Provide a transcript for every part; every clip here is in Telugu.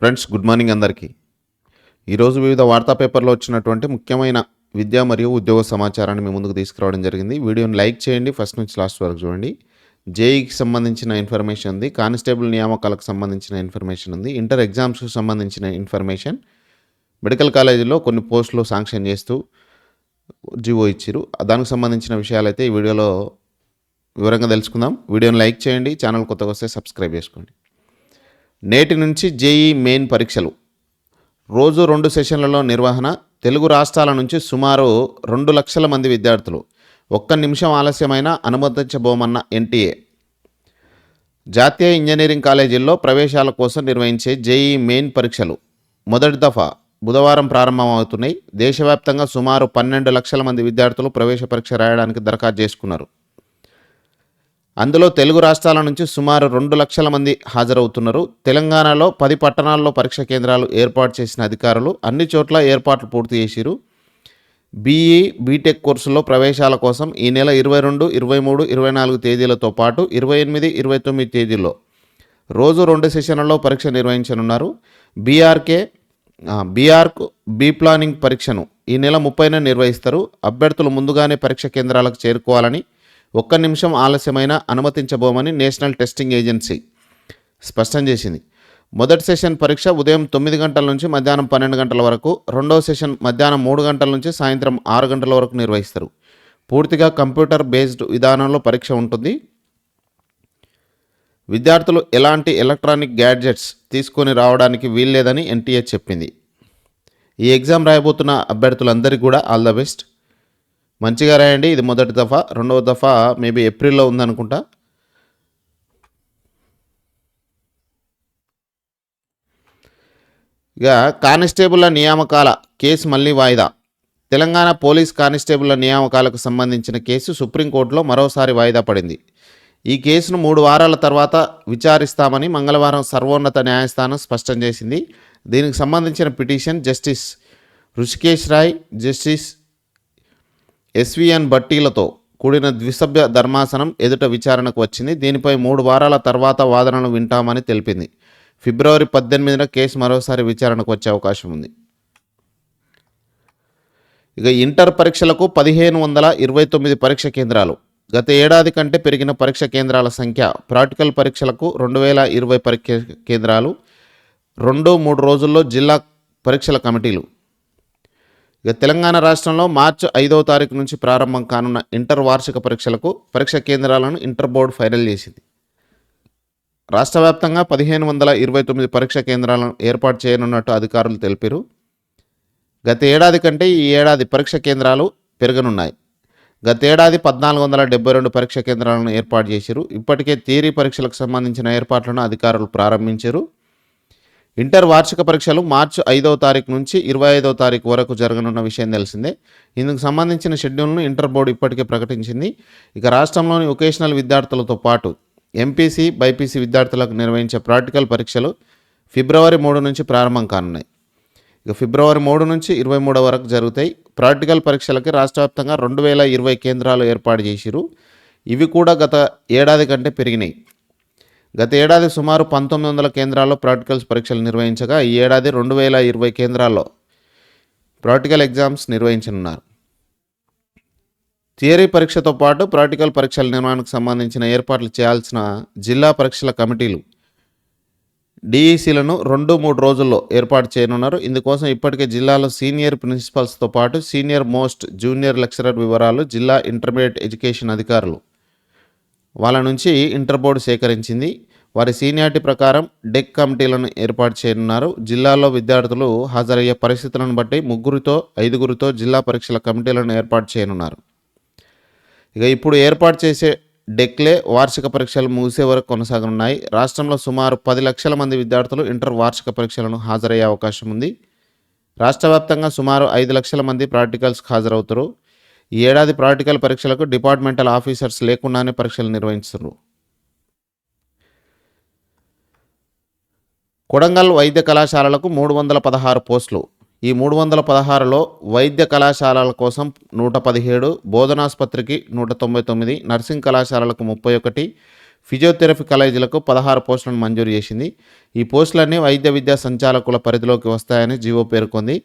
ఫ్రెండ్స్ గుడ్ మార్నింగ్ అందరికీ. ఈరోజు వివిధ వార్తా పేపర్లో వచ్చినటువంటి ముఖ్యమైన విద్య మరియు ఉద్యోగ సమాచారాన్ని మీ ముందుకు తీసుకురావడం జరిగింది. వీడియోని లైక్ చేయండి ఫస్ట్ నుంచి లాస్ట్ వరకు చూడండి. జేఈకి సంబంధించిన ఇన్ఫర్మేషన్ ఉంది కానిస్టేబుల్ నియామకాలకు సంబంధించిన ఇన్ఫర్మేషన్ ఉంది ఇంటర్ ఎగ్జామ్స్కి సంబంధించిన ఇన్ఫర్మేషన్ మెడికల్ కాలేజీలో కొన్ని పోస్టులు శాంక్షన్ చేస్తూ జీవో ఇచ్చారు దానికి సంబంధించిన విషయాలైతే ఈ వీడియోలో వివరంగా తెలుసుకుందాం. వీడియోని లైక్ చేయండి ఛానల్ కొత్తగా వస్తే సబ్స్క్రైబ్ చేసుకోండి. నేటి నుంచి జేఈ మెయిన్ పరీక్షలు. రోజు రెండు సెషన్లలో నిర్వహణ తెలుగు రాష్ట్రాల నుంచి సుమారు రెండు లక్షల మంది విద్యార్థులు. ఒక్క నిమిషం ఆలస్యమైన అనుమతించబోమన్న ఎన్టీఏ. జాతీయ ఇంజనీరింగ్ కాలేజీల్లో ప్రవేశాల కోసం నిర్వహించే జేఈ మెయిన్ పరీక్షలు. మొదటి దఫా బుధవారం ప్రారంభమవుతున్నాయి. దేశవ్యాప్తంగా సుమారు పన్నెండు లక్షల మంది విద్యార్థులు ప్రవేశ పరీక్ష రాయడానికి దరఖాస్తు చేసుకున్నారు. అందులో తెలుగు రాష్ట్రాల నుంచి సుమారు రెండు లక్షల మంది హాజరవుతున్నారు. తెలంగాణలో పది పట్టణాల్లో పరీక్ష కేంద్రాలు ఏర్పాటు చేసిన అధికారులు అన్ని చోట్ల ఏర్పాట్లు పూర్తి చేసిరు. బీఈ బీటెక్ కోర్సులో ప్రవేశాల కోసం ఈ నెల ఇరవై రెండు ఇరవై మూడు ఇరవై నాలుగు తేదీలతో పాటు ఇరవై ఎనిమిది ఇరవై తొమ్మిది తేదీల్లో రోజు రెండు సెషన్లలో పరీక్ష నిర్వహించనున్నారు. బీఆర్కే బీఆర్కు బీ ప్లానింగ్ పరీక్షను ఈ నెల ముప్పైన నిర్వహిస్తారు. అభ్యర్థులు ముందుగానే పరీక్ష కేంద్రాలకు చేరుకోవాలని ఒక్క నిమిషం ఆలస్యమైన అనుమతించబోమని నేషనల్ టెస్టింగ్ ఏజెన్సీ స్పష్టం చేసింది. మొదటి సెషన్ పరీక్ష ఉదయం తొమ్మిది గంటల నుంచి మధ్యాహ్నం పన్నెండు గంటల వరకు రెండవ సెషన్ మధ్యాహ్నం మూడు గంటల నుంచి సాయంత్రం ఆరు గంటల వరకు నిర్వహిస్తారు. పూర్తిగా కంప్యూటర్ బేస్డ్ విధానంలో పరీక్ష ఉంటుంది. విద్యార్థులు ఎలాంటి ఎలక్ట్రానిక్ గ్యాడ్జెట్స్ తీసుకొని రావడానికి వీల్లేదని ఎన్టీఏ చెప్పింది. ఈ ఎగ్జామ్ రాయబోతున్న అభ్యర్థులందరికీ కూడా ఆల్ ద బెస్ట్. మంచిగా రాయండి. ఇది మొదటి దఫా. రెండవ దఫా మేబీ ఏప్రిల్లో ఉందనుకుంటా. ఇక కానిస్టేబుల్ల నియామకాల కేసు మళ్ళీ వాయిదా. తెలంగాణ పోలీస్ కానిస్టేబుల్ల నియామకాలకు సంబంధించిన కేసు సుప్రీంకోర్టులో మరోసారి వాయిదా పడింది. ఈ కేసును మూడు వారాల తర్వాత విచారిస్తామని మంగళవారం సర్వోన్నత న్యాయస్థానం స్పష్టం చేసింది. దీనికి సంబంధించిన petition justice Rushikesh Roy justice SVN బట్టీలతో కూడిన ద్విసభ్య ధర్మాసనం ఎదుట విచారణకు వచ్చింది. దీనిపై మూడు వారాల తర్వాత వాదనలు వింటామని తెలిపింది. ఫిబ్రవరి పద్దెనిమిదిన కేసు మరోసారి విచారణకు వచ్చే అవకాశం ఉంది. ఇక ఇంటర్ పరీక్షలకు పదిహేను వందల ఇరవై తొమ్మిది పరీక్ష కేంద్రాలు. గత ఏడాది కంటే పెరిగిన పరీక్ష కేంద్రాల సంఖ్య ప్రాక్టికల్ పరీక్షలకు రెండు వేల ఇరవై పరీక్ష కేంద్రాలు రెండు మూడు రోజుల్లో జిల్లా పరీక్షల కమిటీలు. ఇక తెలంగాణ రాష్ట్రంలో మార్చి ఐదవ తారీఖు నుంచి ప్రారంభం కానున్న ఇంటర్ వార్షిక పరీక్షలకు పరీక్ష కేంద్రాలను ఇంటర్ బోర్డు ఫైనల్ చేసింది. రాష్ట్ర వ్యాప్తంగా పదిహేను వందల ఇరవై తొమ్మిది పరీక్ష కేంద్రాలను ఏర్పాటు చేయనున్నట్టు అధికారులు తెలిపారు. గత ఏడాది కంటే ఈ ఏడాది పరీక్ష కేంద్రాలు పెరగనున్నాయి. గతేడాది పద్నాలుగు వందల డెబ్బై రెండు పరీక్ష కేంద్రాలను ఏర్పాటు చేశారు. ఇప్పటికే థియరీ పరీక్షలకు సంబంధించిన ఏర్పాట్లను అధికారులు ప్రారంభించారు. ఇంటర్ వార్షిక పరీక్షలు మార్చి ఐదవ తారీఖు నుంచి ఇరవై ఐదవ తారీఖు వరకు జరగనున్న విషయం తెలిసిందే. ఇందుకు సంబంధించిన షెడ్యూల్ను ఇంటర్ బోర్డు ఇప్పటికే ప్రకటించింది. ఇక రాష్ట్రంలోని వొకేషనల్ విద్యార్థులతో పాటు ఎంపీసీ బైపీసీ విద్యార్థులకు నిర్వహించే ప్రాక్టికల్ పరీక్షలు ఫిబ్రవరి మూడు నుంచి ప్రారంభం కానున్నాయి. ఇక ఫిబ్రవరి మూడు నుంచి ఇరవై మూడు వరకు జరుగుతాయి. ప్రాక్టికల్ పరీక్షలకి రాష్ట్ర వ్యాప్తంగా రెండు వేల ఇరవై కేంద్రాలు ఏర్పాటు చేసిరు ఇవి కూడా గత ఏడాది కంటే పెరిగినాయి. గత ఏడాది సుమారు పంతొమ్మిది వందల కేంద్రాల్లో ప్రాక్టికల్స్ పరీక్షలు నిర్వహించగా ఈ ఏడాది రెండు వేల ఇరవై కేంద్రాల్లో ప్రాక్టికల్ ఎగ్జామ్స్ నిర్వహించనున్నారు. థియరీ పరీక్షతో పాటు ప్రాక్టికల్ పరీక్షల నిర్వహణకు సంబంధించిన ఏర్పాట్లు చేయాల్సిన జిల్లా పరీక్షల కమిటీలు డిఈసీలను రెండు మూడు రోజుల్లో ఏర్పాటు చేయనున్నారు. ఇందుకోసం ఇప్పటికే జిల్లాలో సీనియర్ ప్రిన్సిపల్స్తో పాటు సీనియర్ మోస్ట్ జూనియర్ లెక్చరర్ వివరాలు జిల్లా ఇంటర్మీడియట్ ఎడ్యుకేషన్ అధికారులు వాళ్ళ నుంచి ఇంటర్ బోర్డు సేకరించింది. వారి సీనియారిటీ ప్రకారం డెక్ కమిటీలను ఏర్పాటు చేయనున్నారు. జిల్లాలో విద్యార్థులు హాజరయ్యే పరిస్థితులను బట్టి ముగ్గురితో ఐదుగురితో జిల్లా పరీక్షల కమిటీలను ఏర్పాటు చేయనున్నారు. ఇక ఇప్పుడు ఏర్పాటు చేసే డెక్లే వార్షిక పరీక్షలు ముగిసే వరకు కొనసాగనున్నాయి. రాష్ట్రంలో సుమారు పది లక్షల మంది విద్యార్థులు ఇంటర్ వార్షిక పరీక్షలను హాజరయ్యే అవకాశం ఉంది. రాష్ట్ర వ్యాప్తంగా సుమారు ఐదు లక్షల మంది ప్రాక్టికల్స్కి హాజరవుతారు. ఈ ఏడాది ప్రాక్టికల్ పరీక్షలకు డిపార్ట్మెంటల్ ఆఫీసర్స్ లేకుండానే పరీక్షలు నిర్వహిస్తున్నారు కొడంగల్ వైద్య కళాశాలలకు మూడు వందల పదహారు పోస్టులు. ఈ మూడు వందల పదహారులో వైద్య కళాశాలల కోసం నూట పదిహేడు బోధనాస్పత్రికి నూట తొంభై తొమ్మిది నర్సింగ్ కళాశాలలకు ముప్పై ఒకటి ఫిజియోథెరపీ కాలేజీలకు పదహారు పోస్టులను మంజూరు చేసింది. ఈ పోస్టులన్నీ వైద్య విద్యా సంచాలకుల పరిధిలోకి వస్తాయని జీవో పేర్కొంది.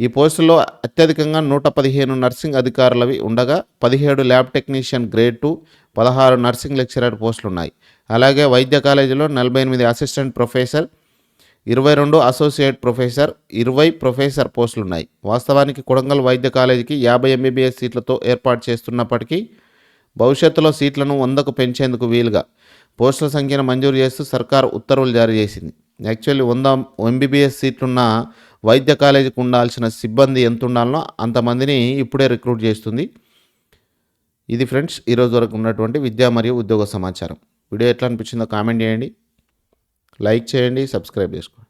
ఈ పోస్టులో అత్యధికంగా నూట పదిహేను నర్సింగ్ అధికారులవి ఉండగా పదిహేడు ల్యాబ్ టెక్నీషియన్ గ్రేడ్ టూ పదహారు నర్సింగ్ లెక్చరర్ పోస్టులు ఉన్నాయి అలాగే వైద్య కాలేజీలో నలభై ఎనిమిది అసిస్టెంట్ ప్రొఫెసర్ ఇరవై రెండు అసోసియేట్ ప్రొఫెసర్ ఇరవై ప్రొఫెసర్ పోస్టులు ఉన్నాయి వాస్తవానికి కొడంగల్ వైద్య కాలేజీకి యాభై ఎంబీబీఎస్ సీట్లతో ఏర్పాటు చేస్తున్నప్పటికీ భవిష్యత్తులో సీట్లను వందకు పెంచేందుకు వీలుగా పోస్టుల సంఖ్యను మంజూరు చేస్తూ సర్కార్ ఉత్తర్వులు జారీ చేసింది. యాక్చువల్లీ వంద ఎంబీబీఎస్ సీట్లున్న వైద్య కాలేజీకి ఉండాల్సిన సిబ్బంది ఎంత ఉండాలనో అంతమందిని ఇప్పుడే రిక్రూట్ చేస్తుంది. ఇది ఫ్రెండ్స్ ఈరోజు వరకు ఉన్నటువంటి విద్యా మరియు ఉద్యోగ సమాచారం. వీడియో ఎట్లా అనిపించిందో కామెంట్ చేయండి. లైక్ చేయండి సబ్స్క్రైబ్ చేసుకోండి.